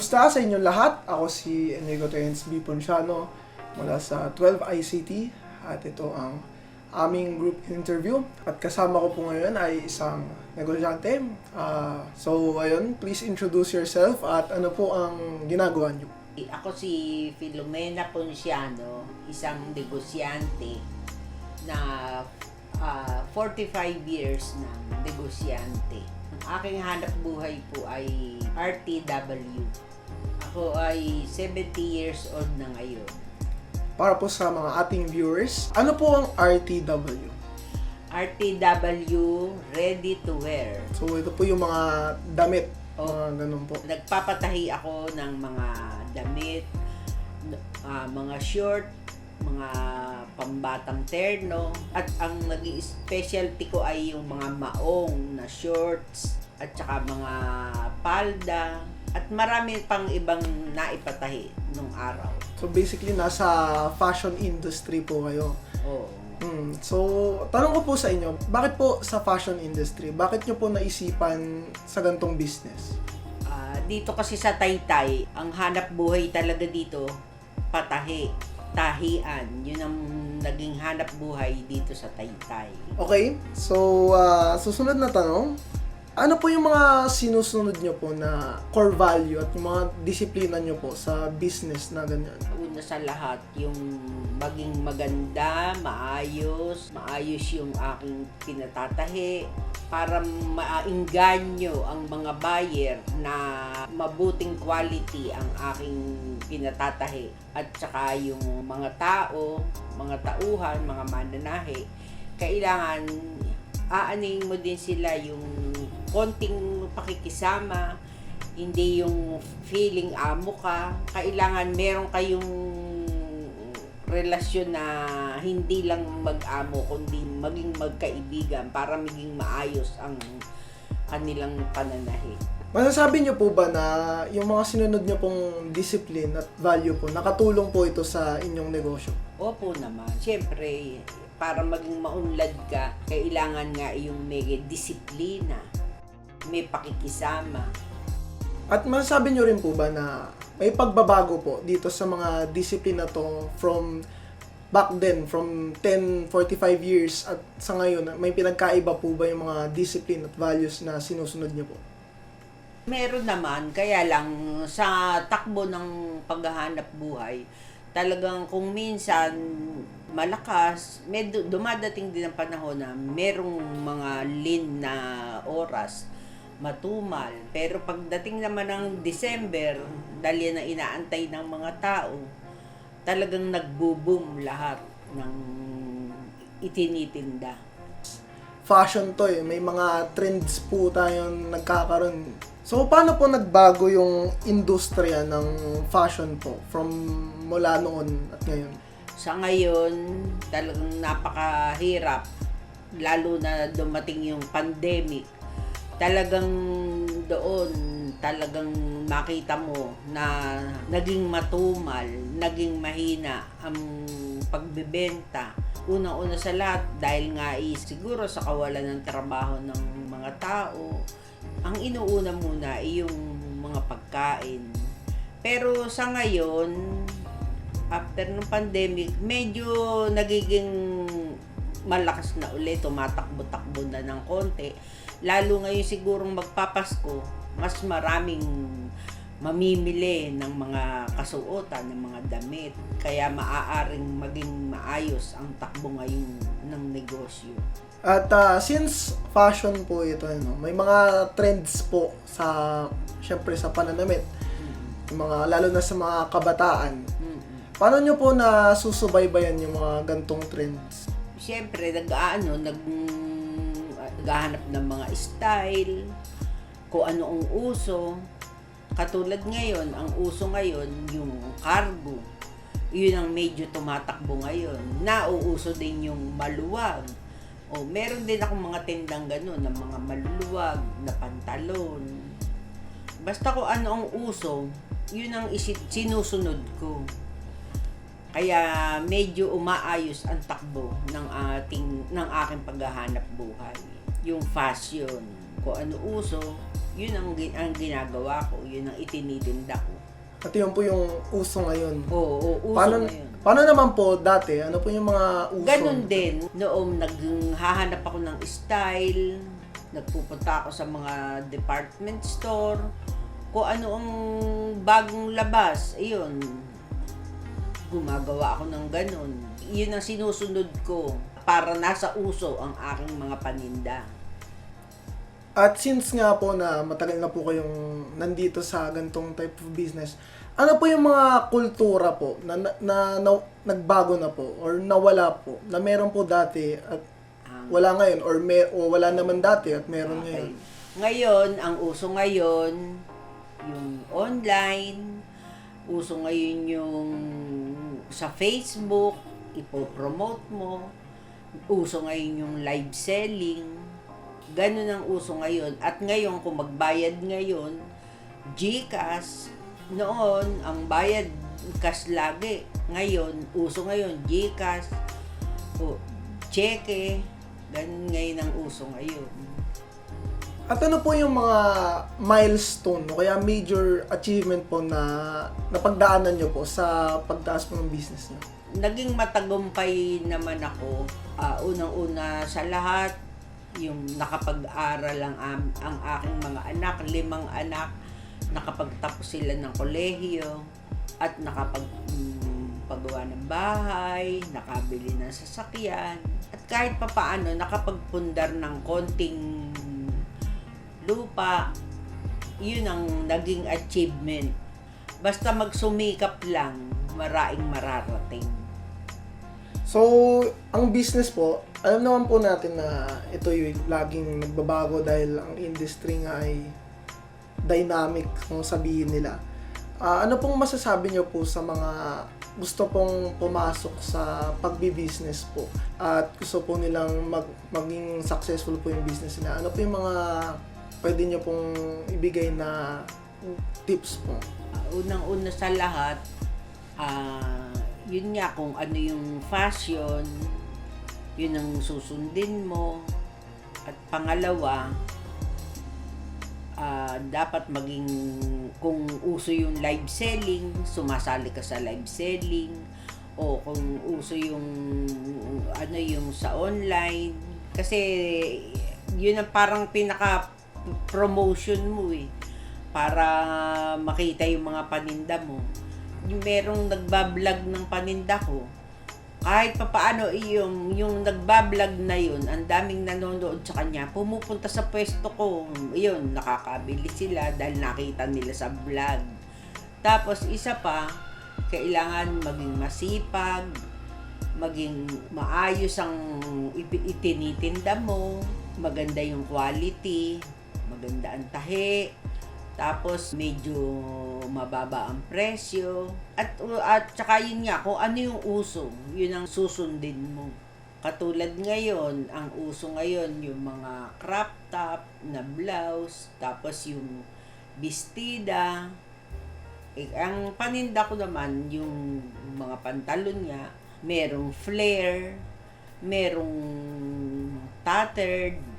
Kamusta sa inyong lahat? Ako si Enigo Terence B. Ponciano mula sa 12 ICT at ito ang aming group interview at kasama ko po ngayon ay isang negosyante. Ah, so ayun, please introduce yourself at ano po ang ginagawa niyo? Ako si Filomena Ponciano, isang negosyante na ah, 45 years na negosyante. Ang aking hanap buhay po ay RTW. Ako ay 70 years old na ngayon. Para po sa mga ating viewers, ano po ang RTW? RTW, ready to wear. So ito po yung mga damit, Oh. mga ganun po. Nagpapatahi ako ng mga damit, ah, mga short, mga pambatang terno, at ang nag specialty ko ay yung mga maong na shorts, at saka mga palda, at marami pang ibang naipatahi nung araw. So basically, nasa fashion industry po kayo. Oo. Hmm. So, tanong ko po sa inyo, bakit po sa fashion industry? Bakit nyo po naisipan sa gantong business? Ah, dito kasi sa Taytay, ang hanap buhay talaga dito, patahi, tahian. Yun ang naging hanap buhay dito sa Taytay. Okay, so ah, susunod na tanong. Ano po yung mga sinusunod nyo po na core value at mga disiplina nyo po sa business na ganyan? Una sa lahat, yung maging maganda, maayos, maayos yung aking pinatatahi para maingganyo ang mga buyer na mabuting quality ang aking pinatatahi at saka yung mga tao, mga tauhan, mga mananahi, kailangan aaning mo din sila yung konting pakikisama, hindi yung feeling amo ka. Kailangan meron kayong relasyon na hindi lang mag-amo, kundi maging magkaibigan para maging maayos ang kanilang pananahi. Masasabi nyo po ba na yung mga sinunod nyo pong discipline at value po, nakatulong po ito sa inyong negosyo? Opo naman. Siyempre, para maging maunlad ka, kailangan nga yung may disiplina, may pakikisama, At masasabi nyo rin po ba na may pagbabago po dito sa mga discipline na to from back then, from 10, 45 years at sa ngayon, may pinagkaiba po ba yung mga discipline at values na sinusunod nyo po? Meron naman, kaya lang sa takbo ng paghahanap buhay, talagang kung minsan malakas, may du- dumadating din ang panahon na merong mga lean na oras matumal. Pero pagdating naman ng December, dahil ang inaantay ng mga tao, talagang nagbo-boom lahat ng itinitinda. Fashion to eh, may mga trends po tayong nagkakaroon. So, paano po nagbago yung industriya ng fashion po from mula noon at ngayon? Sa ngayon, talagang napakahirap. Lalo na dumating yung pandemic. Talagang doon, talagang makita mo na naging matumal, naging mahina ang pagbebenta. Unang-una sa lahat, dahil nga is siguro sa kawalan ng trabaho ng mga tao, ang inuuna muna ay yung mga pagkain. Pero sa ngayon, after ng pandemic, medyo nagiging malakas na ulit, tumatakbo-takbo na ng konti. Lalo ngayon sigurong magpapasko, mas maraming mamimili ng mga kasuotan, ng mga damit. Kaya maaaring maging maayos ang takbo ngayon ng negosyo. At ah, since fashion po ito, ano, may mga trends po sa, syempre sa pananamit, yung mga, lalo na sa mga kabataan. Mm-mm. Paano nyo po na susubaybayan yung mga gantong trends? Siyempre, nag-ano, nag naghahanap ng mga style, kung ano ang uso. Katulad ngayon, ang uso ngayon, yung cargo. Yun ang medyo tumatakbo ngayon. Nauuso din yung maluwag. O, meron din akong mga tindang ganun, ng mga maluluwag na pantalon. Basta kung ano ang uso, yun ang isi- sinusunod ko. Kaya medyo umaayos ang takbo ng ating ng aking paghahanap buhay. Yung fashion, kung ano uso, Yun ang, ang ginagawa ko, yun ang itinitinda ko. At yun po yung uso ngayon. Oo, oo uso paano, ngayon. paano naman po dati? Ano po yung mga uso? Ganon din, noong naghahanap ako ng style, nagpupunta ako sa mga department store, kung ano ang bagong labas, ayun, gumagawa ako ng ganon. Yun ang sinusunod ko para nasa uso ang aking mga paninda. At since nga po na matagal na po kayong nandito sa gantong type of business, ano po yung mga kultura po na, na, na, na- nagbago na po or nawala po na meron po dati at Ang wala ngayon or may o wala naman dati at meron Okay. ngayon. Ngayon, ang uso ngayon, yung online, uso ngayon yung sa Facebook, ipopromote mo, uso ngayon yung live selling, ganun ang uso ngayon. At ngayon, kung magbayad ngayon, GCash, noon, ang bayad cash lagi. Ngayon, uso ngayon, GCash, o cheque, ganun ngayon ang uso ngayon. At ano po yung mga milestone o kaya major achievement po na napagdaanan nyo po sa pagtaas po ng business nyo? Naging matagumpay naman ako. Ah, unang-una sa lahat, yung nakapag-aral ang, ang aking mga anak, limang anak, nakapagtapos sila ng kolehiyo, at nakapag paggawa ng bahay, nakabili ng sasakyan, at kahit papaano nakapagpundar ng konting lupa, yun ang naging achievement. Basta magsumikap lang, maraing mararating. So, ang business po, alam naman po natin na ito yung laging nagbabago dahil ang industry nga ay dynamic kung sabihin nila. Ah, ano pong masasabi nyo po sa mga gusto pong pumasok sa pagbi-business po at gusto po nilang mag, maging successful po yung business nila? Ano po yung mga pwede nyo pong ibigay na tips po? Uh, unang-una sa lahat, ah, yun nga kung ano yung fashion, yun ang susundin mo. At pangalawa, ah, dapat maging, kung uso yung live selling, sumasali ka sa live selling. O kung uso yung, ano yung sa online. Kasi, yun ang parang pinaka promotion mo eh para makita yung mga paninda mo. Merong nagbablog ng paninda ko, kahit pa paano yung, yung nagbablog na yun, ang daming nanonood sa kanya, pumupunta sa pwesto ko, yun, nakakabili sila dahil nakita nila sa vlog. Tapos isa pa, kailangan maging masipag, maging maayos ang itinitinda mo, maganda yung quality, maganda ang tahi, tapos medyo mababa ang presyo. At at saka yun nga kung ano yung uso, yun ang susundin mo. Katulad ngayon, ang uso ngayon yung mga crop top na blouse, tapos yung bestida. Eh, ang paninda ko naman yung mga pantalon niya, merong flare, merong tattered,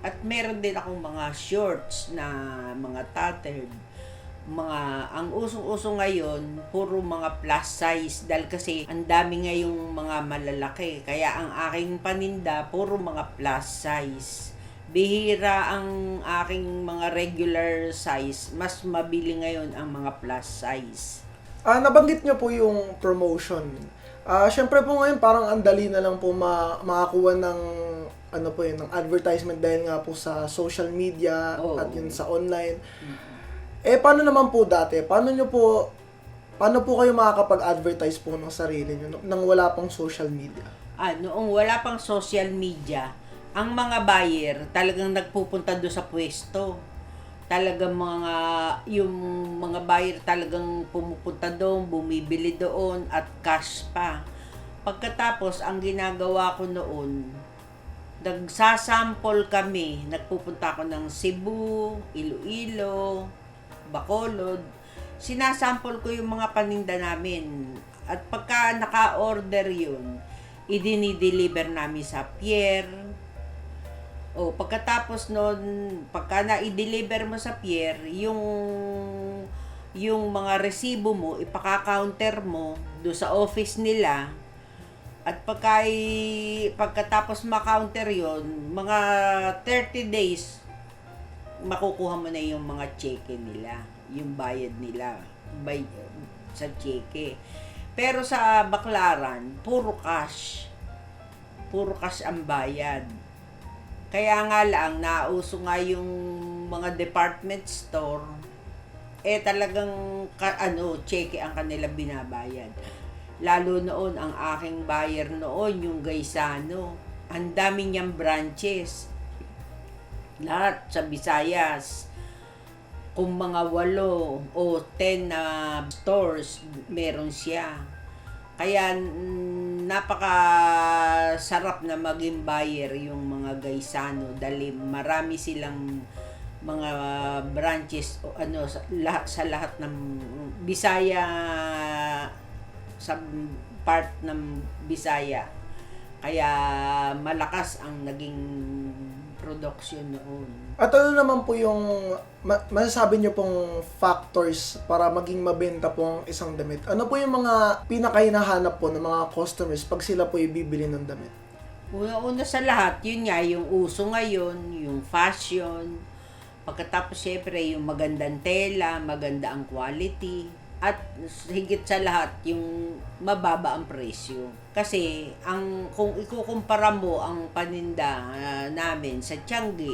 at meron din akong mga shorts na mga tattered. Mga, ang usong-uso ngayon, puro mga plus size. Dahil kasi, ang dami ngayong mga malalaki. Kaya ang aking paninda, puro mga plus size. Bihira ang aking mga regular size. Mas mabili ngayon ang mga plus size. Ah, nabanggit nyo po yung promotion. Ah, syempre po ngayon parang ang dali na lang po ma- makakuha ng ano po yun, ng advertisement dahil nga po sa social media Oo. at yun sa online. Eh, paano naman po dati? Paano nyo po, paano po kayo makakapag-advertise po ng sarili nyo nang wala pang social media? ah, noong wala pang social media, ang mga buyer talagang nagpupunta doon sa pwesto. Talagang mga, yung mga buyer talagang pumupunta doon, bumibili doon, at cash pa. Pagkatapos, ang ginagawa ko noon, nagsasample kami. Nagpupunta ako ng Cebu, Iloilo, Bacolod. Sinasample ko yung mga paninda namin. At pagka naka-order yun, idinideliver namin sa Pierre, O, pagkatapos nun, pagka na-deliver mo sa pier, yung yung mga resibo mo, ipaka-counter mo do sa office nila. At pagka, pagkatapos ma-counter yon mga 30 days, makukuha mo na yung mga cheque nila, yung bayad nila by, sa cheque. Pero sa Baklaran, puro cash. Puro cash ang bayad. Kaya nga lang, nauso nga yung mga department store, eh talagang ka, ano, cheque ang kanila binabayad. Lalo noon, ang aking buyer noon, yung Gaisano, ang dami niyang branches. Lahat sa Visayas. Kung mga walo o ten na stores, meron siya. Kaya napaka sarap na maging buyer yung mga Gaisano dahil marami silang mga branches o ano sa lahat sa lahat ng Bisaya sa part ng Bisaya. Kaya malakas ang naging production noon. At ano naman po yung ma- masasabi niyo pong factors para maging mabenta po ang isang damit? Ano po yung mga pinakahinahanap po ng mga customers pag sila po ibibili ng damit? Una-una sa lahat, yun nga, yung uso ngayon, yung fashion. Pagkatapos, syempre, yung magandang tela, maganda ang quality. At higit sa lahat, yung mababa ang presyo. Kasi, ang, kung ikukumpara mo ang paninda ah, namin sa Tianggi,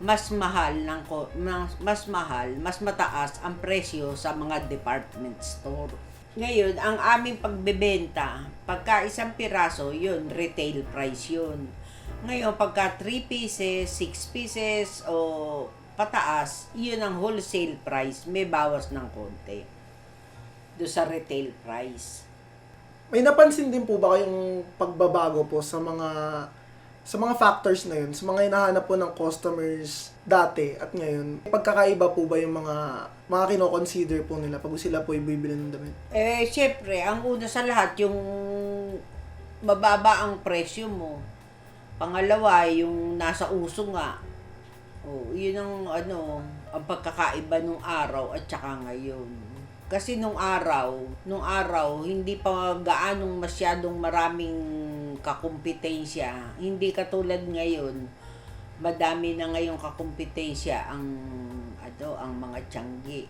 mas mahal ng mas, mas mahal, mas mataas ang presyo sa mga department store. Ngayon, ang aming pagbebenta, pagka isang piraso, yun, retail price yun. Ngayon, pagka 3 pieces, 6 pieces, o pataas, yun ang wholesale price, may bawas ng konti. Do sa retail price. May napansin din po ba kayong pagbabago po sa mga sa mga factors na yun, sa mga hinahanap po ng customers dati at ngayon, pagkakaiba po ba yung mga mga kino-consider po nila pag sila po ibibili ng damit? Eh, syempre, ang una sa lahat, yung mababa ang presyo mo. Pangalawa, yung nasa uso nga. Oh, yun ang ano, ang pagkakaiba nung araw at saka ngayon. Kasi nung araw, nung araw, hindi pa gaanong masyadong maraming kakumpetensya. Hindi katulad ngayon, madami na ngayong kakumpetensya ang ano, ang mga tiyanggi.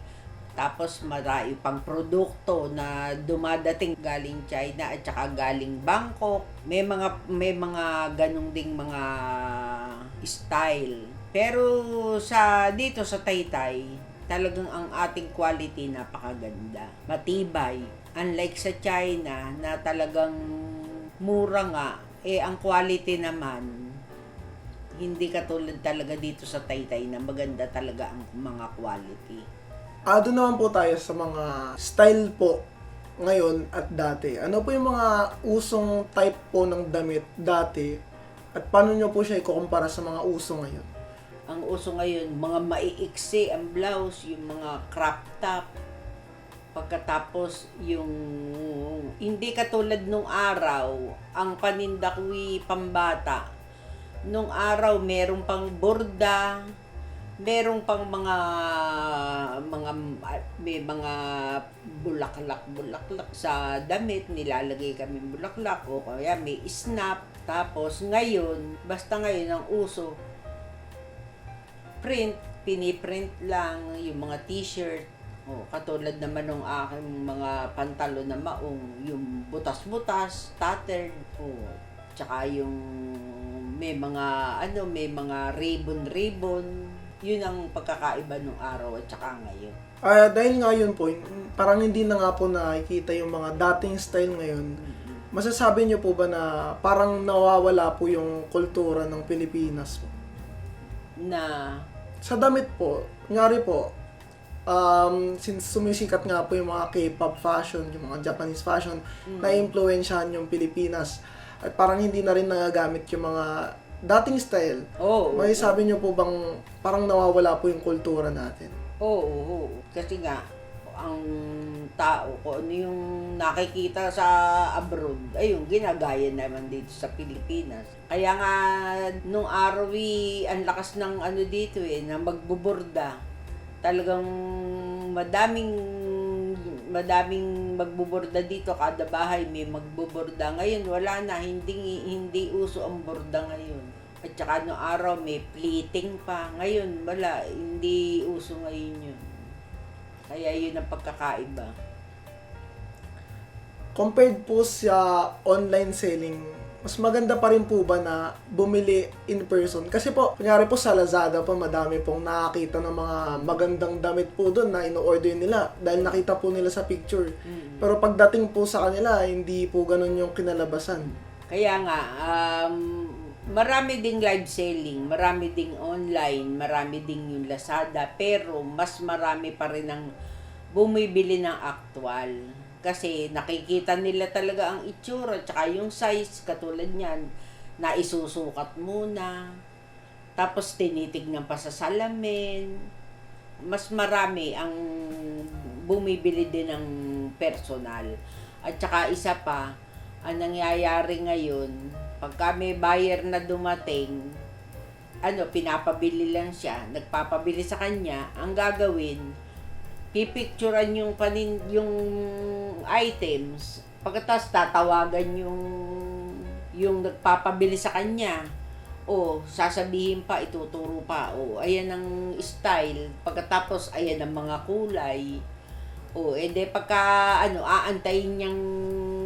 Tapos marami pang produkto na dumadating galing China at saka galing Bangkok. May mga may mga ganong ding mga style. Pero sa dito sa Taytay, talagang ang ating quality napakaganda. Matibay. Unlike sa China na talagang mura nga, eh ang quality naman hindi katulad talaga dito sa Taytay na maganda talaga ang mga quality. Ah, doon naman po tayo sa mga style po ngayon at dati. Ano po yung mga usong type po ng damit dati at paano nyo po siya ikukumpara sa mga uso ngayon? Ang uso ngayon, mga maiiksi ang blouse, yung mga crop top. Pagkatapos yung hindi katulad nung araw, ang paninda ko'y pambata. Nung araw meron pang borda, meron pang mga mga may mga bulaklak bulaklak sa damit nilalagay kami bulaklak o kaya may snap tapos ngayon basta ngayon ang uso print, piniprint lang yung mga t-shirt. Oh, katulad naman ng aking mga pantalo na maong, yung butas-butas, tattered, oh, tsaka yung may mga ano, may mga ribbon-ribbon. Yun ang pagkakaiba nung araw at tsaka ngayon. Ah, dahil nga yun po, parang hindi na nga po nakikita yung mga dating style ngayon. Masasabi nyo po ba na parang nawawala po yung kultura ng Pilipinas po? Na Sa damit po, ngari po, um, since sumisikat nga po yung mga K-pop fashion, yung mga Japanese fashion, na-influensyahan yung Pilipinas. At parang hindi na rin nagagamit yung mga dating style. oh, May sabi nyo po bang parang nawawala po yung kultura natin? Oo, oo, oo. Kasi nga, ang tao kung ano yung nakikita sa abroad, ayun, ginagaya naman dito sa Pilipinas. Kaya nga, nung araw eh, ang lakas ng ano dito eh, na magbuborda. Talagang madaming madaming magbuborda dito. Kada bahay may magbuborda. Ngayon wala na. Hindi hindi uso ang borda ngayon. At saka no araw may pleating pa. Ngayon wala. Hindi uso ngayon yun kaya yun ang pagkakaiba Compared po sa online selling, mas maganda pa rin po ba na bumili in person? Kasi po, kunyari po sa Lazada po, madami pong nakakita ng mga magandang damit po doon na ino-order nila dahil nakita po nila sa picture. Pero pagdating po sa kanila, hindi po ganun yung kinalabasan. Kaya nga, um, marami ding live selling, marami ding online, marami ding yung Lazada, pero mas marami pa rin ang bumibili ng actual. Kasi nakikita nila talaga ang itsura, tsaka yung size, katulad niyan, na isusukat muna, tapos tinitignan pa sa salamin. Mas marami ang bumibili din ng personal. At saka isa pa, ang nangyayari ngayon, pagka may buyer na dumating, ano, pinapabili lang siya, nagpapabili sa kanya, ang gagawin, pipicturean yung panin yung items, pagkatapos tatawagan yung yung nagpapabili sa kanya. O, sasabihin pa, ituturo pa. O, ayan ang style. Pagkatapos, ayan ang mga kulay. O, edi pagka, ano, aantayin niyang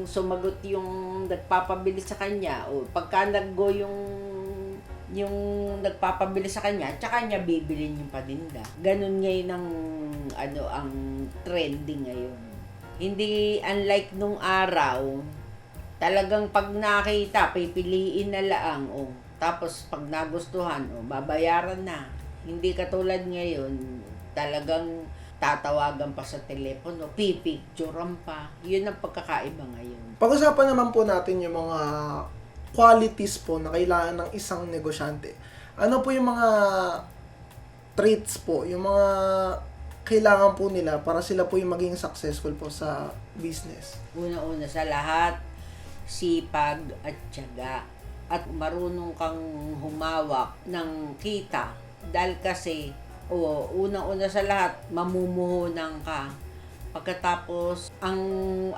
sumagot yung nagpapabili sa kanya. O, pagka nag-go yung yung nagpapabili sa kanya, tsaka niya bibilin yung paninda. Ganun ngayon ang ano ang trending ngayon. Hindi unlike nung araw, talagang pag nakita, pipiliin na lang, oh. Tapos pag nagustuhan, oh, babayaran na. Hindi katulad ngayon, talagang tatawagan pa sa telepono, pipicturean pa. Yun ang pagkakaiba ngayon. Pag-usapan naman po natin yung mga qualities po na kailangan ng isang negosyante. Ano po yung mga traits po, yung mga kailangan po nila para sila po yung maging successful po sa business? Una-una sa lahat, sipag at tiyaga. At marunong kang humawak ng kita. Dahil kasi, o una-una sa lahat, mamumuhunan ka. Pagkatapos, ang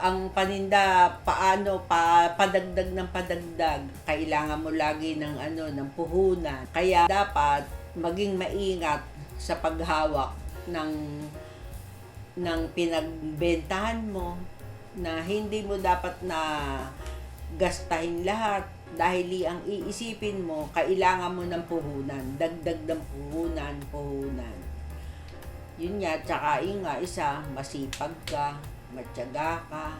ang paninda paano pa padagdag ng padagdag, kailangan mo lagi ng ano ng puhunan. Kaya dapat maging maingat sa paghawak ng ng pinagbentahan mo na hindi mo dapat na gastahin lahat dahil ang iisipin mo, kailangan mo ng puhunan, dagdag ng puhunan, puhunan. Yun nga, tsaka yun nga, isa, masipag ka, matyaga ka.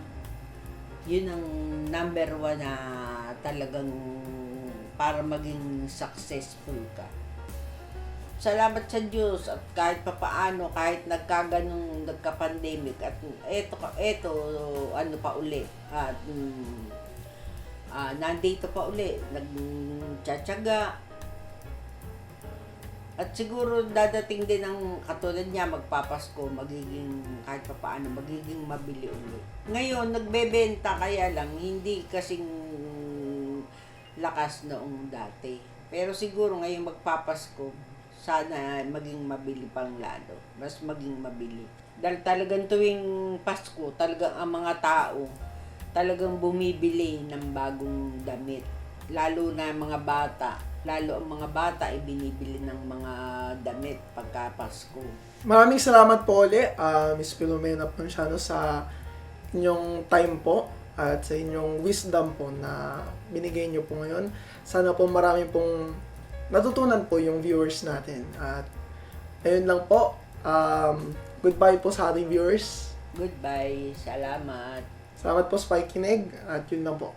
Yun ang number one na talagang para maging successful ka. Salamat sa Diyos at kahit papaano, kahit nagkaganong nagka-pandemic at eto, eto ano pa uli. At mm, ah, nandito pa uli, nagtsatsaga, at siguro dadating din ang katulad niya, magpapasko, magiging kahit pa paano, magiging mabili ulit. Ngayon, nagbebenta kaya lang, hindi kasing lakas noong dati. Pero siguro ngayon magpapasko, sana maging mabili pang lalo. Mas maging mabili. Dahil talagang tuwing Pasko, talagang ang mga tao, talagang bumibili ng bagong damit. Lalo na mga bata. Lalo ang mga bata ay binibili ng mga damit pagka Pasko. Maraming salamat po ulit, ah, Miss Filomena Ponciano, sa inyong time po at sa inyong wisdom po na binigay niyo po ngayon. Sana po marami pong natutunan po yung viewers natin. At ayun lang po. Um, goodbye po sa ating viewers. Goodbye. Salamat. Salamat po sa pakikinig at yun lang po.